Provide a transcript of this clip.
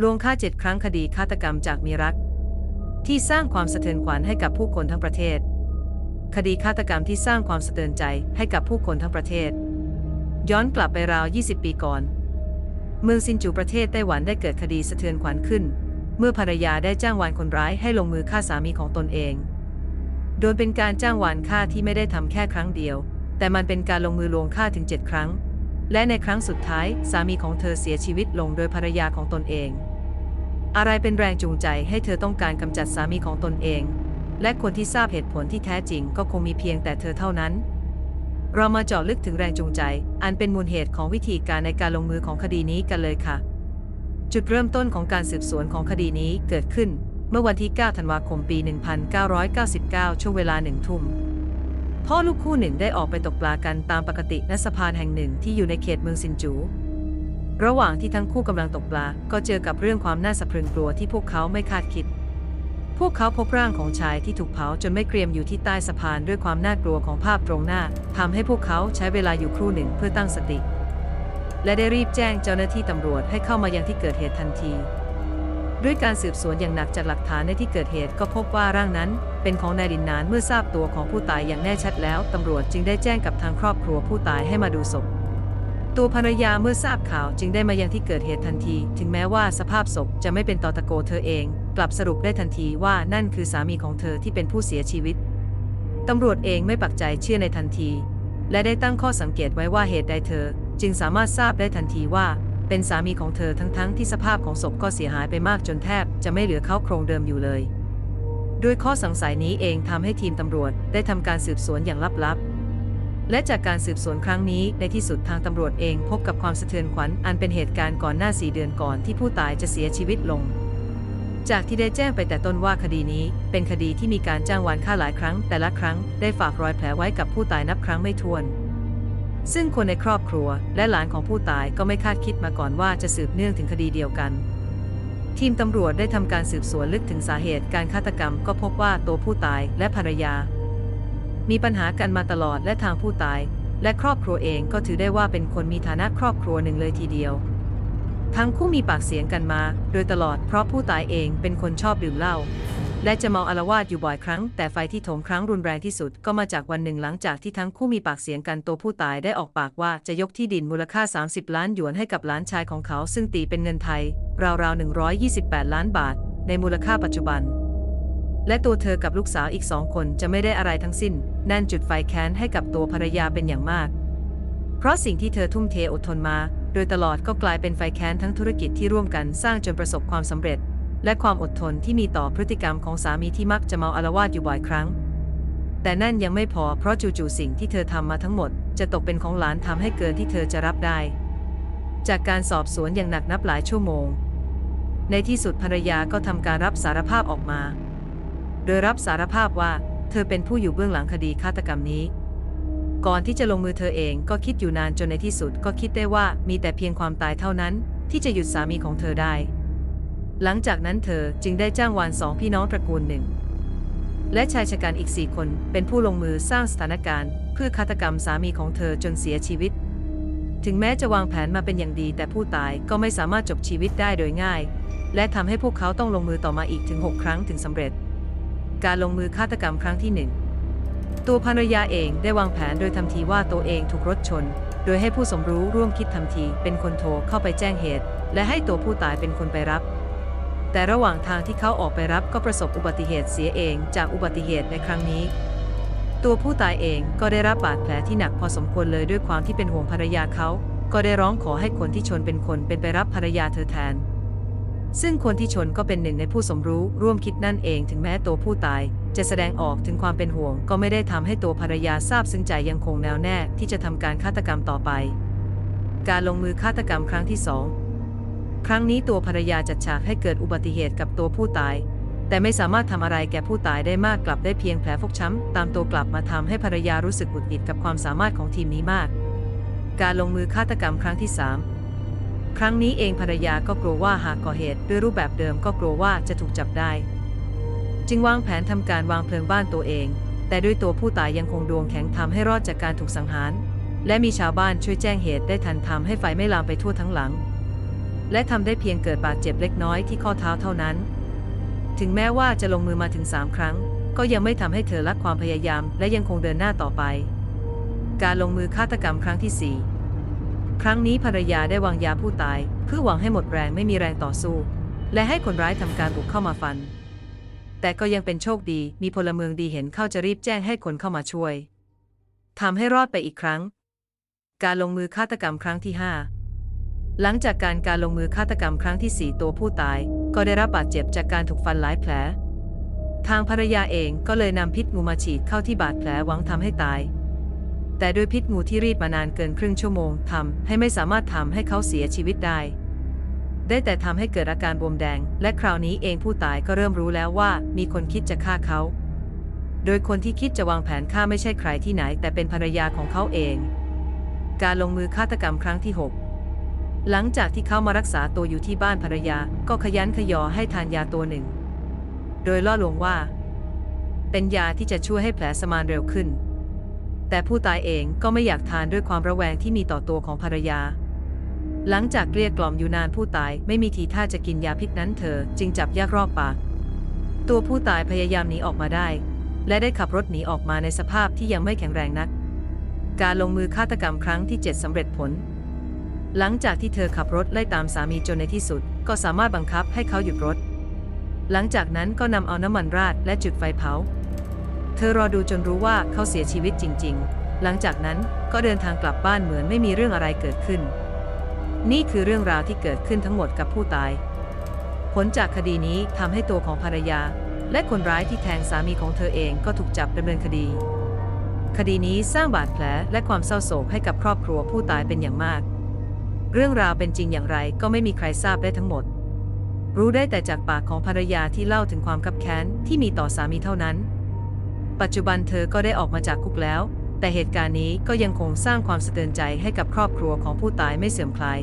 ลวงฆ่าเจ็ดครั้งคดีฆาตกรรมจากมีรัก ที่สร้างความสะเทือนขวัญให้กับผู้คนทั้งประเทศ คดีฆาตกรรมที่สร้างความสะเทือนใจให้กับผู้คนทั้งประเทศ ย้อนกลับไปราว 20 ปีก่อน เมืองซินจูประเทศไต้หวันได้เกิดคดีสะเทือนขวัญขึ้น เมื่อภรรยาได้จ้างวานคนร้ายให้ลงมือฆ่าสามีของตนเอง โดยเป็นการจ้างวานฆ่าที่ไม่ได้ทำแค่ครั้งเดียว แต่มันเป็นการลงมือลวงฆ่าถึง 7 ครั้ง และในครั้งสุดท้ายสามีของเธอเสียชีวิตลงโดยภรรยาของตนเอง อะไรเป็นแรงจูงใจให้เธอต้องการกำจัดสามีของตนเอง และคนที่ทราบเหตุผลที่แท้จริงก็คงมีเพียงแต่เธอเท่านั้น เรามาเจาะลึกถึงแรงจูงใจ อันเป็นมูลเหตุของวิธีการในการลงมือของคดีนี้กันเลยค่ะ จุดเริ่มต้นของการสืบสวนของคดีนี้เกิดขึ้น เมื่อวันที่ 9 ธันวาคม ปี 1999 ช่วงเวลาหนึ่งทุ่ม พ่อลูกคู่หนึ่งได้ออกไปตกปลากันตามปกติณสะพานแห่งหนึ่งที่อยู่ในเขตเมืองซินจู ระหว่างที่ทั้งคู่กำลังตกปลา ก็เจอกับเรื่องความน่าสะพรึงกลัวที่พวกเขาไม่คาดคิด พวกเขาพบร่างของชายที่ถูกเผาจนไม่เกรียมอยู่ที่ใต้สะพานด้วยความน่ากลัวของภาพตรงหน้าทำให้พวกเขาใช้เวลาอยู่ครู่หนึ่งเพื่อตั้งสติ และได้รีบแจ้งเจ้าหน้าที่ตำรวจให้เข้ามายังที่เกิดเหตุทันที ด้วยการสืบสวนอย่างหนักจากหลักฐานในที่เกิดเหตุก็พบว่าร่างนั้น เป็นของนายดินนานเมื่อทราบตัวของผู้ตายอย่างแน่ชัดแล้วตำรวจจึงได้แจ้งกับทางครอบครัวผู้ตายให้มาดูศพ ตัวภรรยาเมื่อทราบข่าวจึงได้มายังที่เกิดเหตุทันที ถึงแม้ว่าสภาพศพจะไม่เป็นตอตะโกเธอเอง กลับสรุปได้ทันทีว่านั่นคือสามีของเธอที่เป็นผู้เสียชีวิตตำรวจเองไม่ปักใจเชื่อในทันที และได้ตั้งข้อสังเกตไว้ว่าเหตุใดเธอ จึงสามารถทราบได้ทันทีว่าเป็นสามีของเธอทั้งๆทที่สภาพของศพก็เสียหายไปมากจนแทบจะไม่เหลือเขาโครงเดิมอยู่เลย ด้วยข้อสงสัยนี้เองทำให้ทีมตำรวจได้ทำการสืบสวนอย่างลับๆ และจากการสืบสวนครั้งนี้ในที่สุดทางตำรวจเองพบกับความสะเทือนขวัญอันเป็นเหตุการณ์ก่อนหน้าสี่เดือนก่อนที่ผู้ตายจะเสียชีวิตลง จากที่ได้แจ้งไปแต่ต้นว่าคดีนี้ เป็นคดีที่มีการจ้างวานฆ่าหลายครั้ง แต่ละครั้งได้ฝากรอยแผลไว้กับผู้ตายนับครั้งไม่ถ้วน ซึ่งคนในครอบครัว และหลานของผู้ตายก็ไม่คาดคิดมาก่อนว่าจะสืบเนื่องถึงคดีเดียวกัน ทีมตำรวจได้ทำการสืบสวนลึกถึงสาเหตุการฆาตกรรม ก็พบว่าตัวผู้ตายและภรรยา มีปัญหากันมาตลอดและทางผู้ตาย และครอบครัวเองก็ถือได้ว่าเป็นคนมีฐานะครอบครัวหนึ่งเลยทีเดียว ทั้งคู่มีปากเสียงกันมา โดยตลอดเพราะผู้ตายเองเป็นคนชอบดื่มเหล้า และจะเมาอาละวาดอยู่บ่อยครั้ง แต่ไฟที่โถมครั้งรุนแรงที่สุด ก็มาจากวันหนึ่งหลังจากที่ทั้งคู่มีปากเสียงกันตัวผู้ตายได้ออกปากว่าจะยกที่ดินมูลค่า 30 ล้านหยวนให้กับหลานชายของเขา ซึ่งตีเป็นเงินไทย ราวๆ 128 ล้านบาท ในมูลค่าปัจจุบัน และตัวเธอกับลูกสาวอีกสองคนจะไม่ได้อะไรทั้งสิ้น นั่นจุดไฟแค้นให้กับตัวภรรยาเป็นอย่างมาก เพราะสิ่งที่เธอทุ่มเทอดทนมา โดยตลอดก็กลายเป็นไฟแค้นทั้งธุรกิจที่ร่วมกันสร้างจนประสบความสำเร็จ และความอดทนที่มีต่อพฤติกรรมของสามีที่มักจะเมาอาละวาดอยู่บ่อยครั้ง แต่นั่นยังไม่พอเพราะจู่ๆสิ่งที่เธอทำมาทั้งหมด จะตกเป็นของหลานทำให้เกินที่เธอจะรับได้ จากการสอบสวนอย่างหนักนับหลายชั่วโมง ในที่สุดภรรยาก็ทำการรับสารภาพออกมา โดยรับสารภาพว่าเธอเป็นผู้อยู่เบื้องหลังคดีฆาตกรรมนี้ ก่อนที่จะลงมือเธอเองก็คิดอยู่นานจนในที่สุดก็คิดได้ว่ามีแต่เพียงความตายเท่านั้น ที่จะหยุดสามีของเธอได้ หลังจากนั้นเธอจึงได้จ้างวานสองพี่น้องตระกูลหนึ่ง และชายชะกันอีกสี่คนเป็นผู้ลงมือสร้างสถานการณ์ เพื่อฆาตกรรมสามีของเธอจนเสียชีวิต ถึงแม้จะวางแผนมาเป็นอย่างดี แต่ผู้ตายก็ไม่สามารถจบชีวิตได้โดยง่าย และทำให้พวกเขาต้องลงมือต่อมาอีกถึง 6 ครั้งถึงสำเร็จ การลงมือฆาตกรรมครั้งที่หนึ่งตัวภรรยาเองได้วางแผนโดยทำทีว่าตัวเองถูกรถชน โดยให้ผู้สมรู้ร่วมคิดทำทีเป็นคนโทรเข้าไปแจ้งเหตุ และให้ตัวผู้ตายเป็นคนไปรับ แต่ระหว่างทางที่เขาออกไปรับก็ประสบอุบัติเหตุเสียเองจากอุบัติเหตุในครั้งนี้ ตัวผู้ตายเองก็ได้รับบาดแผลที่หนักพอสมควรเลยด้วยความที่เป็นห่วงภรรยาเขา ก็ได้ร้องขอให้คนที่ชนเป็นคนเป็นไปรับภรรยาเธอแทน ซึ่งคนที่ชนก็เป็นหนึ่งในผู้สมรู้ร่วมคิดนั่นเองถึงแม้ตัวผู้ตาย จะแสดงออกถึงความเป็นห่วง ก็ไม่ได้ทำให้ตัวภรรยาทราบซึ้งใจยังคงแน่วแน่ที่จะทำการฆาตกรรมต่อไป การลงมือฆาตกรรมครั้งที่สอง ครั้งนี้ตัวภรรยาจัดฉากให้เกิดอุบัติเหตุกับตัวผู้ตาย แต่ไม่สามารถทำอะไรแก่ผู้ตายได้มากกลับได้เพียงแผลฟกช้ำตามตัวกลับมาทำให้ภรรยารู้สึกหงุดหงิดกับความสามารถของทีมนี้มาก การลงมือฆาตกรรมครั้งที่สามครั้งนี้เองภรรยาก็กลัวว่าหากก่อเหตุด้วยรูปแบบเดิมก็กลัวว่าจะถูกจับได้ จึงวางแผนทำการวางเพลิงบ้านตัวเอง แต่ด้วยตัวผู้ตายยังคงดวงแข็งทำให้รอดจากการถูกสังหารและมีชาวบ้านช่วยแจ้งเหตุได้ทันทำให้ไฟไม่ลามไปทั่วทั้งหลัง และทำได้เพียงเกิดบาดเจ็บเล็กน้อยที่ข้อเท้าเท่านั้น ถึงแม้ว่าจะลงมือมาถึงสามครั้ง ก็ยังไม่ทำให้เธอละความพยายาม และยังคงเดินหน้าต่อไป การลงมือฆาตกรรมครั้งที่สี่ครั้งนี้ภรรยาได้วางยาผู้ตาย เพื่อหวังให้หมดแรงไม่มีแรงต่อสู้ และให้คนร้ายทำการบุกเข้ามาฟัน แต่ก็ยังเป็นโชคดี มีพลเมืองดีเห็นเข้าจะรีบแจ้งให้คนเข้ามาช่วยทำให้รอดไปอีกครั้ง การลงมือฆาตกรรมครั้งที่ 5 หลังจากการการลงมือฆาตกรรมครั้งที่ 4 ตัวผู้ตาย ก็ได้รับบาดเจ็บจากการถูกฟันหลายแผล ทางภรรยาเองก็เลยนำพิษงูมาฉีดเข้าที่บาดแผลหวังทำให้ตาย แต่ด้วยพิษงูที่รีดมานานเกินครึ่งชั่วโมงทำให้ไม่สามารถทำให้เขาเสียชีวิตได้ ได้แต่ทำให้เกิดอาการบวมแดง และคราวนี้เองผู้ตายก็เริ่มรู้แล้วว่ามีคนคิดจะฆ่าเขา โดยคนที่คิดจะวางแผนฆ่าไม่ใช่ใครที่ไหน แต่เป็นภรรยาของเขาเอง การลงมือฆาตกรรมครั้งที่ 6 หลังจากที่เขามารักษาตัวอยู่ที่บ้านภรรยา ก็ขยันขยอให้ทานยาตัวหนึ่ง โดยล่อลวงว่า เป็นยาที่จะช่วยให้แผลสมานเร็วขึ้น แต่ผู้ตายเองก็ไม่อยากทานด้วยความระแวงที่มีต่อตัวของภรรยา หลังจากเกลี้ยกล่อมอยู่นานผู้ตายไม่มีทีท่าจะกินยาพิษนั้นเธอจึงจับยากรอบปากตัวผู้ตายพยายามหนีออกมาได้ และได้ขับรถหนีออกมาในสภาพที่ยังไม่แข็งแรงนัก การลงมือฆาตกรรมครั้งที่ 7สำเร็จผล หลังจากที่เธอขับรถไล่ตามสามีจนในที่สุด ก็สามารถบังคับให้เขาหยุดรถ หลังจากนั้นก็นำเอาน้ำมันราดและจุดไฟเผา เธอรอดูจนรู้ว่าเขาเสียชีวิตจริง ๆ หลังจากนั้นก็เดินทางกลับบ้านเหมือนไม่มีเรื่องอะไรเกิดขึ้น นี่คือเรื่องราวที่เกิดขึ้นทั้งหมดกับผู้ตาย ผลจากคดีนี้ทำให้ตัวของภรรยา และคนร้ายที่แทงสามีของเธอเองก็ถูกจับดำเนินคดีคดีนี้สร้างบาดแผลและความเศร้าโศกให้กับครอบครัวผู้ตายเป็นอย่างมาก เรื่องราวเป็นจริงอย่างไรก็ไม่มีใครทราบได้ทั้งหมด รู้ได้แต่จากปากของภรรยาที่เล่าถึงความคับแค้นที่มีต่อสามีเท่านั้น ปัจจุบันเธอก็ได้ออกมาจากคุกแล้ว แต่เหตุการณ์นี้ก็ยังคงสร้างความสะเทือนใจให้กับครอบครัวของผู้ตายไม่เสื่อมคลาย